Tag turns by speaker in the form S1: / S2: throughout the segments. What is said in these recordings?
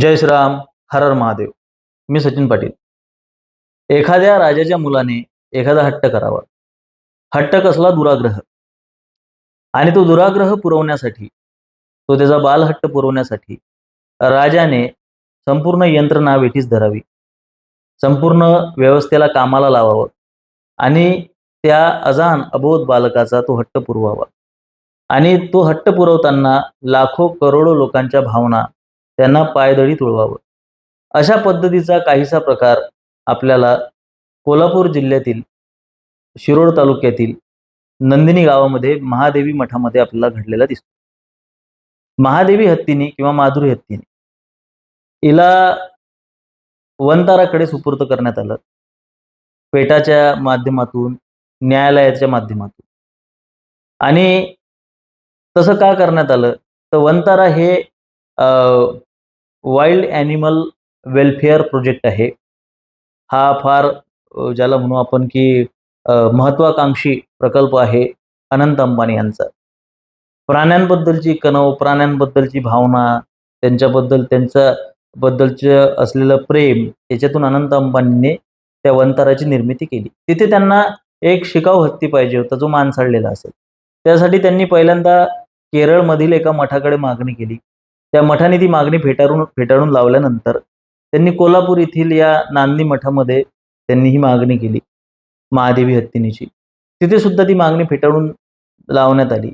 S1: जय श्रीराम हर महादेव. मी सचिन पाटील. एखाद्या राजाच्या मुलाने एखादा हट्ट करावा. हट्ट कसला? दुराग्रह. आणि तो दुराग्रह पुरवण्यासाठी तो त्याचा बालहट्ट पुरवण्यासाठी राजाने संपूर्ण यंत्रणा वेठीस धरावी. संपूर्ण व्यवस्थेला कामाला लावावं. आणि त्या अजान अबोध बालकाचा तो हट्ट पुरवावा. आणि तो हट्ट पुरवताना लाखो करोडो लोकांच्या भावना त्यांना पायदळी तुळवावं. अशा पद्धतीचा काहीसा प्रकार आपल्याला कोल्हापूर जिल्ह्यातील शिरोड तालुक्यातील नंदिनी गावामध्ये महादेवी मठामध्ये आपल्याला घडलेला दिसतो. महादेवी हत्तीने किंवा माधुरी हत्तीने हिला वनताराकडे सुपूर्त करण्यात आलं. पेटाच्या माध्यमातून न्यायालयाच्या माध्यमातून. आणि तसं का करण्यात आलं? तर वनतारा हे वाईल्ड ॲनिमल वेलफेअर प्रोजेक्ट आहे. हा फार ज्याला म्हणू आपण की महत्वाकांक्षी प्रकल्प आहे अनंत अंबानी यांचा. प्राण्यांबद्दलची कणव प्राण्यांबद्दलची भावना त्यांच्याबद्दल त्यांच्या बद्दलचं असलेलं प्रेम याच्यातून अनंत अंबानीने त्या वंताराची निर्मिती केली. तिथे त्यांना एक शिकाऊ हत्ती पाहिजे होता जो मानसाळलेला असेल. त्यासाठी त्यांनी पहिल्यांदा केरळमधील एका मठाकडे मागणी केली. त्या मठाने ती मागणी फेटाळून फेटाळून लावल्यानंतर त्यांनी कोल्हापूर येथील या नांदी मठामध्ये त्यांनी ही मागणी केली महादेवी हत्तीनीची. तिथे सुद्धा ती मागणी फेटाळून लावण्यात आली.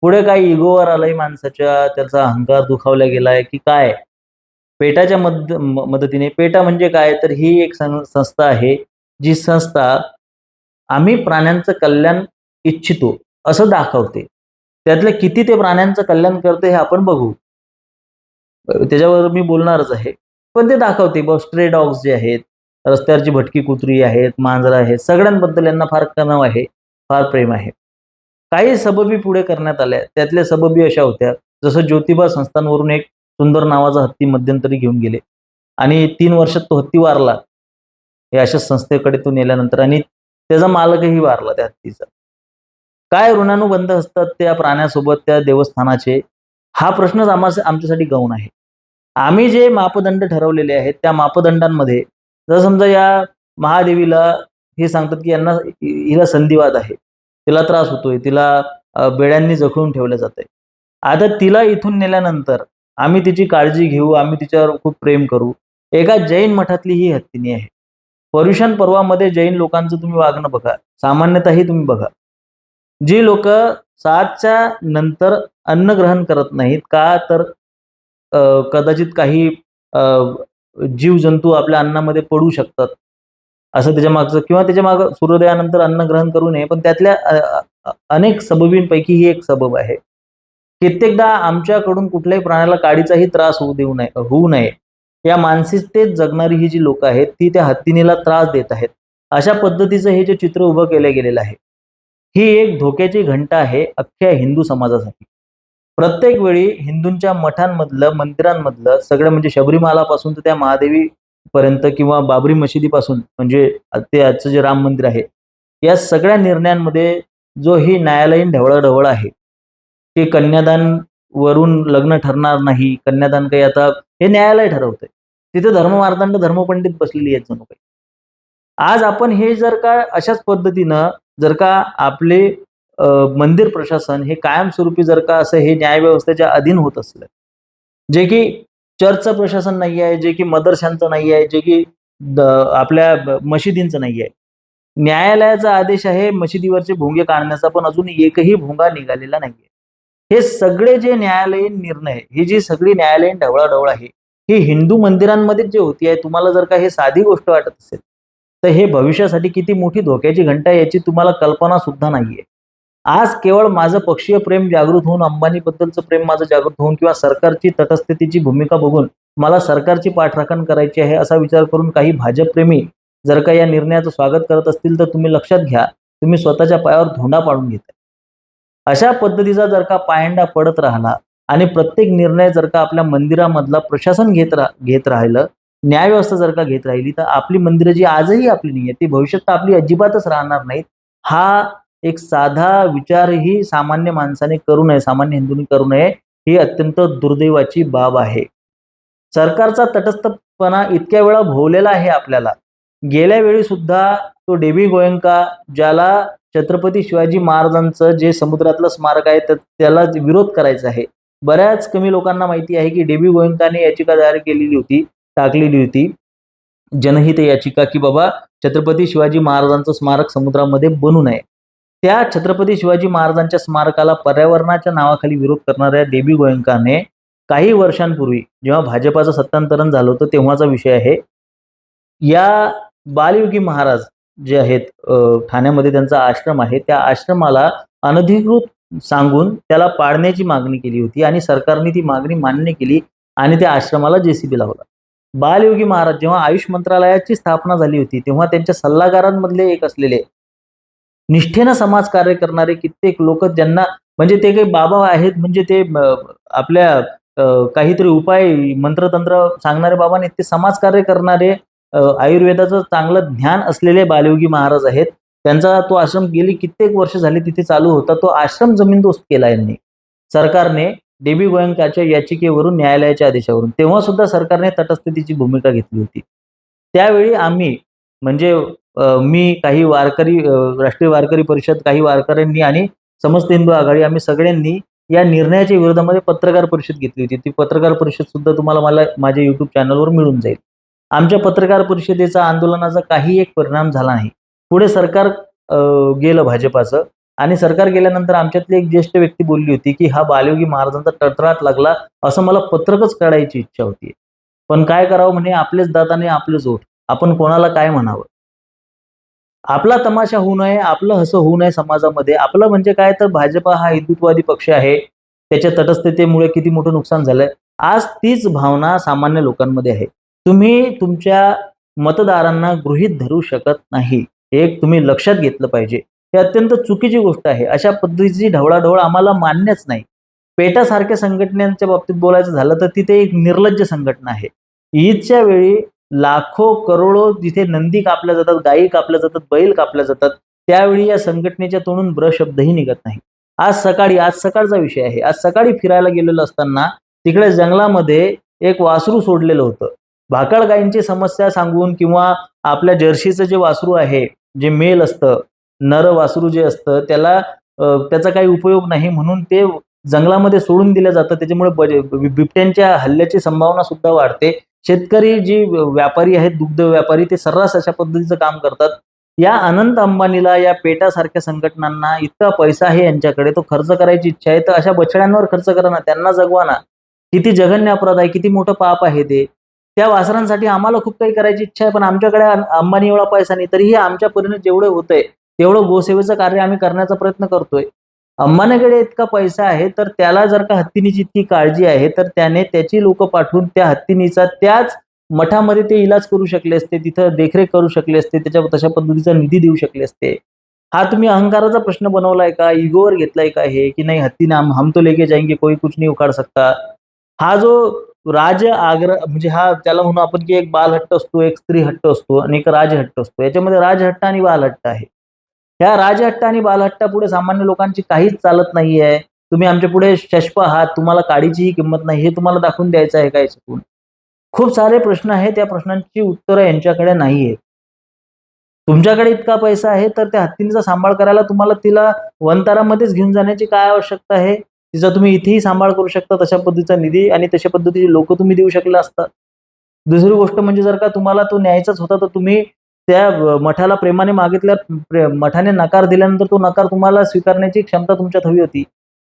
S1: पुढे काही इगोवर आलाय माणसाच्या त्याचा अहंकार दुखावला गेलाय की काय? पेटाच्या मद मदतीने. पेटा म्हणजे काय? तर ही एक सं- संस्था आहे जी संस्था आम्ही प्राण्यांचं कल्याण इच्छितो असं दाखवते. त्यातलं किती ते प्राण्यांचं कल्याण करते हे आपण बघू. त्याच्यावर मी बोलणारच आहे. पण ते दाखवते. बघ स्ट्रे डॉग्स जे आहेत रस्त्यावरची भटकी कुत्री आहेत मांजरं आहेत सगळ्यांबद्दल यांना फार कणव आहे फार प्रेम आहे. काही सबबी पुढे करण्यात आल्या. त्यातल्या सबबी अशा होत्या. जसं ज्योतिबा संस्थांवरून एक सुंदर नावाचा हत्ती मध्यंतरी घेऊन गेले. आणि तीन वर्षात तो हत्ती वारला. हे अशा संस्थेकडे तो नेल्यानंतर आणि त्याचा मालकही वारला त्या हत्तीचा. काय ऋणानुबंध असतात त्या प्राण्यासोबत त्या देवस्थानाचे? हा प्रश्नच आम्हा आमच्यासाठी गौण आहे. आम्ही जे मापदंड ठरवलेले आहेत त्या मापदंडांमध्ये जर समजा या महादेवीला हे सांगतात की यांना हिला संधिवाद आहे तिला त्रास होतोय तिला बेड्यांनी जखडून ठेवलं जातंय. आता तिला इथून नेल्यानंतर आम्ही तिची काळजी घेऊ आम्ही तिच्यावर खूप प्रेम करू. एका जैन मठातली ही हत्तीनी आहे. पर्युषण पर्वामध्ये जैन लोकांचं तुम्ही वागणं बघा सामान्यतही तुम्ही बघा. जी लोक सातच्या नंतर अन्न ग्रहण करत नाहीत का तर कदाचित काही अ, जीवजंतू आपल्या अन्नामध्ये पडू शकतात. असं त्याच्या मागचं किंवा त्याच्या माग सूर्योदयानंतर अन्न ग्रहण करू नये पण त्यातल्या अनेक सबबींपैकी ही एक सबब आहे. कित्येकदा आमच्याकडून कुठल्याही प्राण्याला काडीचाही त्रास होऊ देऊ नये होऊ नये. या मानसिकतेत जगणारी ही जी लोक आहेत ती त्या हत्तीनीला त्रास देत आहेत. अशा पद्धतीचं हे जे चित्र उभं केलं गेलेलं आहे ही एक धोक्याची घंटा आहे अख्ख्या हिंदू समाजासाठी. प्रत्येक वेळी हिंदूंच्या मठांमधलं मंदिरांमधलं सगळं म्हणजे शबरीमालापासून तर त्या महादेवी पर्यंत किंवा बाबरी मशिदीपासून म्हणजे ते आजचं जे राम मंदिर आहे या सगळ्या निर्णयांमध्ये जो ही न्यायालयीन ढवळाढवळ आहे की कन्यादान वरून लग्न ठरणार नाही कन्यादान काही आता हे न्यायालय ठरवतंय. तिथे धर्ममार्तांड धर्मपंडित बसलेली आहेत जणू काही. आज आपण हे जर का अशाच पद्धतीनं जर का आपले मंदिर प्रशासन हे कायमस्वरूपी जर का असं हे न्यायव्यवस्थेच्या अधीन होत असलं जे की चर्चचं प्रशासन नाही आहे जे की मदरशांचं नाही आहे जे की आपल्या मशिदींचं नाही आहे न्यायालयाचा आदेश आहे मशिदीवरचे भोंगे काढण्याचा पण अजून एकही भोंगा निघालेला नाहीये. हे सगळे जे न्यायालयीन निर्णय ही जी सगळी न्यायालयीन ढवळाढवळ आहे ही हिंदू मंदिरांमध्ये जे होती आहे तुम्हाला जर का हे साधी गोष्ट वाटत असेल तर हे भविष्यासाठी किती मोठी धोक्याची घंटा आहे याची तुम्हाला कल्पना सुद्धा नाहीये. आज केवळ माझं पक्षीय प्रेम जागृत होऊन अंबानीबद्दलचं प्रेम माझं जागृत होऊन किंवा सरकारची तटस्थतेची भूमिका बघून मला सरकारची पाठराखण करायची आहे असा विचार करून काही भाजपप्रेमी जर का या निर्णयाचं स्वागत करत असतील तर तुम्ही लक्षात घ्या तुम्ही स्वतःच्या पायावर धोंडा पाडून घेताय. अशा पद्धतीचा जर का पायंडा पडत राहिला आणि प्रत्येक निर्णय जर का आपल्या मंदिरामधला प्रशासन घेत रा घेत राहिलं न्यायव्यवस्था जर का घेत राहिली तर आपली मंदिरं जी आजही आपली नाही आहेत ती भविष्यात तर आपली अजिबातच राहणार नाहीत. हा एक साधा विचारही सामान्य माणसाने करू नये सामान्य हिंदूंनी करू नये ही अत्यंत दुर्दैवाची बाब आहे. सरकारचा तटस्थपणा इतक्या वेळा भोवलेला आहे आपल्याला. गेल्या वेळी सुद्धा तो डेबी गोयंका ज्याला छत्रपती शिवाजी महाराजांचं जे समुद्रातलं स्मारक आहे तर त्याला विरोध करायचा आहे. बऱ्याच कमी लोकांना माहिती आहे की डेबी गोयंकाने याचिका दायर केलेली होती टाकलेली होती जनहित याचिका की बाबा छत्रपती शिवाजी महाराजांचं स्मारक समुद्रामध्ये बनू नये. त्या छत्रपती शिवाजी महाराजांच्या स्मारकाला पर्यावरणाच्या नावाखाली विरोध करणाऱ्या देवी गोयंकाने काही वर्षांपूर्वी जेव्हा भाजपाचं सत्तांतरण झालं होतं तेव्हाचा विषय आहे. या बालयोगी महाराज जे आहेत ठाण्यामध्ये त्यांचा आश्रम आहे. त्या आश्रमाला अनधिकृत सांगून त्याला पाडण्याची मागणी केली होती आणि सरकारने ती मागणी मान्य केली आणि त्या आश्रमाला जेसीबी लावला. बालयोगी महाराज जेव्हा आयुष मंत्रालयाची स्थापना झाली होती तेव्हा त्यांच्या सल्लागारांमधले एक असलेले निष्ठेनं समाजकार्य करणारे कित्येक लोक ज्यांना म्हणजे ते काही बाबा आहेत म्हणजे ते आपल्या काहीतरी उपाय मंत्रतंत्र सांगणारे बाबा नाहीत. ते समाजकार्य करणारे आयुर्वेदाचं चांगलं ज्ञान असलेले बालयोगी महाराज आहेत. त्यांचा तो आश्रम गेली कित्येक वर्ष झाली तिथे चालू होता. तो आश्रम जमीनदोस्त केला यांनी. सरकारने डेबी गोयंकाच्या याचिकेवरून न्यायालयाच्या आदेशावरून. तेव्हा सुद्धा सरकारने तटस्थतेची भूमिका घेतली होती. त्यावेळी आम्ही म्हणजे मी काही वारकरी राष्ट्रीय वारकरी परिषद काही वारकऱ्यांनी आणि समस्त हिंदू आघाडी आम्ही सगळ्यांनी या निर्णयाच्या विरोधामध्ये पत्रकार परिषद घेतली होती. ती पत्रकार परिषद सुद्धा तुम्हाला मला माझ्या युट्यूब चॅनलवर मिळून जाईल. आमच्या पत्रकार परिषदेचा आंदोलनाचा काही एक परिणाम झाला नाही. पुढे सरकार गेलं भाजपाचं आणि सरकार गेल्यानंतर आमच्यातली एक ज्येष्ठ व्यक्ती बोलली होती की हा बालयोगी महाराजांचा टटरात लागला असं मला पत्रकच काढायची इच्छा होती. पण काय करावं म्हणे? आपलेच दाताने आपलेच ओठ. आपण कोणाला काय म्हणावं? आपला तमाशा होऊ नये आपलं हसं होऊ नये समाजामध्ये. आपलं म्हणजे काय? तर भाजपा हा हिंदुत्ववादी पक्ष आहे. त्याच्या तटस्थतेमुळे किती मोठं नुकसान झालंय? आज तीच भावना सामान्य लोकांमध्ये आहे. तुम्ही तुमच्या मतदारांना गृहीत धरू शकत नाही. हे एक तुम्ही लक्षात घेतलं पाहिजे. हे अत्यंत चुकीची गोष्ट आहे. अशा पद्धतीची ढवळाढवळ आम्हाला मान्यच नाही. पेटासारख्या संघटनांच्या बाबतीत बोलायचं झालं तर तिथे एक निर्लज्ज संघटना आहे. ईदच्या वेळी लाखो करोडो जिथे नंदी कापल्या जातात गायी कापल्या जातात बैल कापल्या जातात त्यावेळी या संघटनेच्या तोंडून ब्र शब्दही निघत नाही. आज सकाळी आज सकाळचा विषय आहे. आज सकाळी फिरायला गेलेलो असताना तिकडे जंगलामध्ये एक वासरू सोडलेलं होतं. भाकड गायींची समस्या सांगून किंवा आपल्या जर्सीचं जे वासरू आहे जे मेल असतं नर वासरू जे असतं त्याला त्याचा काही उपयोग नाही म्हणून ते जंगलामध्ये सोडून दिलं जातं. त्याच्यामुळे बिबट्यांच्या हल्ल्याची संभावना सुद्धा वाढते. शेतकरी जी व्यापारी आहेत दुग्ध व्यापारी ते सर्रास अशा पद्धतीचं काम करतात. या अनंत अंबानीला या पेटासारख्या संघटनांना इतका पैसा आहे यांच्याकडे तो खर्च करायची इच्छा आहे. तर अशा बछड्यांवर खर्च करा ना त्यांना जगवा ना किती जघन्य अपराध आहे किती मोठं पाप आहे ते त्या वासरांसाठी आम्हाला खूप काही करायची इच्छा आहे. पण आमच्याकडे अंबानी एवढा पैसा नाही तरीही आमच्या परीने जेवढं होतंय तेवढं गोसेवेचं कार्य आम्ही करण्याचा प्रयत्न करतोय. अंबानीकडे इतका पैसा आहे तर त्याला जर का हत्तीनीची इतकी काळजी आहे तर त्याने त्याची लोक पाठवून त्या हत्तीनीचा त्याच मठामध्ये ते इलाज करू शकले असते तिथं देखरेख करू शकले असते त्याच्या तशा पद्धतीचा निधी देऊ शकले असते. हा तुम्ही अहंकाराचा प्रश्न बनवलाय का? इगोवर घेतलाय का हे? की नाही हत्तीने हम हम तो लेके जाएंगे कोई कुछ नाही उखाड सकता. हा जो राज आग्रह म्हणजे हा त्याला म्हणू आपण की एक बालहट्ट असतो एक स्त्री हट्ट असतो आणि एक राजहट्ट असतो. याच्यामध्ये राजहट्ट आणि बालहट्ट आहे. ह्या राजहट्ट आणि बालहट्टा पुढे सामान्य लोकांची काहीच चालत नाही आहे तुम्ही आमच्या पुढे शष्प आहात. तुम्हाला काडीचीही किंमत नाही. हे तुम्हाला दाखवून द्यायचं आहे काय शिकून खूप सारे प्रश्न आहेत. त्या प्रश्नांची उत्तरं यांच्याकडे नाही आहेत तुमच्याकडे इतका पैसा आहे तर त्या हत्तींचा सांभाळ करायला तुम्हाला तिला वनतारामध्येच घेऊन जाण्याची काय आवश्यकता आहे? तिचा तुम्ही इथेही सांभाळ करू शकता. तशा पद्धतीचा निधी आणि तशा पद्धतीचे लोक तुम्ही देऊ शकले असता. दुसरी गोष्ट म्हणजे जर का तुम्हाला तो न्यायचाच होता तर तुम्ही त्या मठाला प्रेमाने मागितल्या प्रे- मठाने नकार दिल्यानंतर तो नकार तुम्हाला स्वीकारण्याची क्षमता तुमच्यात हवी होती.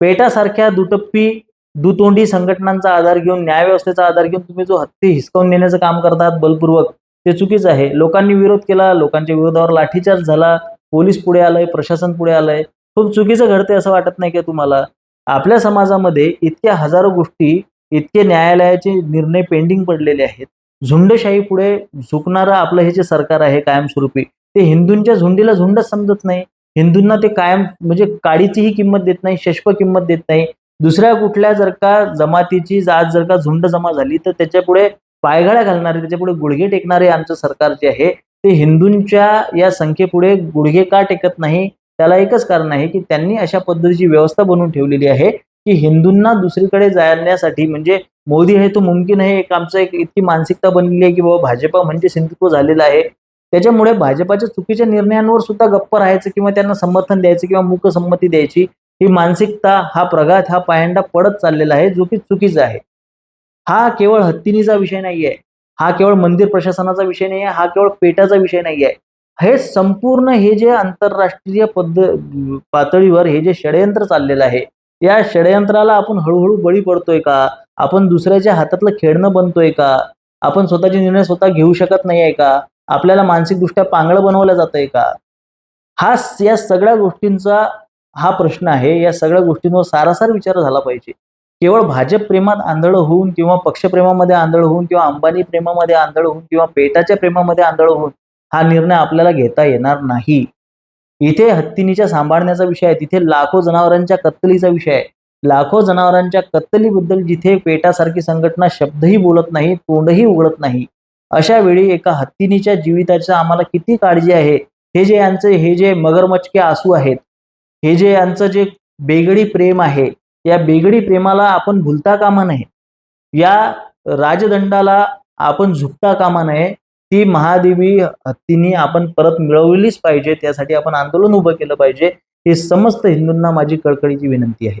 S1: पेटासारख्या दुटप्पी दुतोंडी संघटनांचा आधार घेऊन न्यायव्यवस्थेचा आधार घेऊन तुम्ही जो हत्ती हिसकावून नेण्याचं काम करतात बलपूर्वक ते चुकीचं आहे. लोकांनी विरोध केला लोकांच्या विरोधावर लाठीचार्ज झाला पोलीस पुढे आलंय प्रशासन पुढे आलंय. खूप चुकीचं घडतंय असं वाटत नाही का तुम्हाला? आपल्या समाजामध्ये इतक्या हजारो गोष्टी इतके न्यायालयाचे निर्णय पेंडिंग पडलेले आहेत. झुंडशाही पुढे झुकणारं आपलं हे जे सरकार आहे कायमस्वरूपी ते हिंदूंच्या झुंडीला झुंडच समजत नाही. हिंदूंना ते कायम म्हणजे काडीचीही किंमत देत नाही शष्प किंमत देत नाही. दुसऱ्या कुठल्या जर का जमातीची आज जर का झुंड जमा झाली तर त्याच्यापुढे पायघड्या घालणारे त्याच्यापुढे गुडघे टेकणारे आमचं सरकार जे आहे ते हिंदूंच्या या संख्येपुढे गुडघे का टेकत नाही? त्याला एकच कारण आहे की त्यांनी अशा पद्धतीची व्यवस्था बनवून ठेवलेली आहे की हिंदूंना दुसरीकडे जाण्यासाठी म्हणजे मोदी आहे तो मुमकिन आहे. एक आमचं एक इतकी मानसिकता बनलेली आहे की बाबा भाजपा म्हणजे सिंधुत्व झालेलं आहे. त्याच्यामुळे भाजपाच्या चुकीच्या निर्णयांवर सुद्धा गप्प राहायचं किंवा त्यांना समर्थन द्यायचं किंवा मुकसंमती द्यायची ही मानसिकता हा प्रघात हा पायंडा पडत चाललेला आहे जो की चुकीचा आहे. हा केवळ हत्तीनीचा विषय नाही आहे हा केवळ मंदिर प्रशासनाचा विषय नाही आहे हा केवळ पेटाचा विषय नाही आहे हे संपूर्ण हे जे आंतरराष्ट्रीय पद्ध पातळीवर हे जे षडयंत्र चाललेलं आहे या षडयंत्राला आपण हळूहळू बळी पडतोय का? आपण दुसऱ्याच्या हातातलं खेळणं बनतोय का? आपण स्वतःचे निर्णय स्वतः घेऊ शकत नाही आहे का? आपल्याला मानसिकदृष्ट्या पांगळं बनवलं जातंय का? हा या सगळ्या गोष्टींचा हा प्रश्न आहे. या सगळ्या गोष्टींवर सारासार विचार झाला पाहिजे. केवळ भाजप प्रेमात आंधळ होऊन किंवा पक्षप्रेमामध्ये आंधळ होऊन किंवा अंबानी प्रेमामध्ये आंधळ होऊन किंवा पेटाच्या प्रेमामध्ये आंधळ होऊन हा निर्णय आपल्याला घेता येणार नाही. इथे हत्तीनीच्या सांभाळण्याचा विषय आहे. तिथे लाखो जनावरांच्या कत्तलीचा विषय आहे. लाखो जनावरांच्या कत्तलीबद्दल जिथे पेटासारखी संघटना शब्दही बोलत नाही तोंडही उघडत नाही. अशा वेळी एका हत्तीनीच्या जीविताचा आम्हाला किती काळजी आहे? हे जे यांचे हे जे मगरमचके आसू आहेत हे जे यांचं जे बेगडी प्रेम आहे या बेगडी प्रेमाला आपण भुलता कामा नये. या राजदंडाला आपण झुकता कामा नये. ती महादेवी हत्तीनी आपण परत मिळवलीच पाहिजे. त्यासाठी आपण आंदोलन उभं केलं पाहिजे. हे समस्त हिंदूंना माझी कळकळीची विनंती आहे.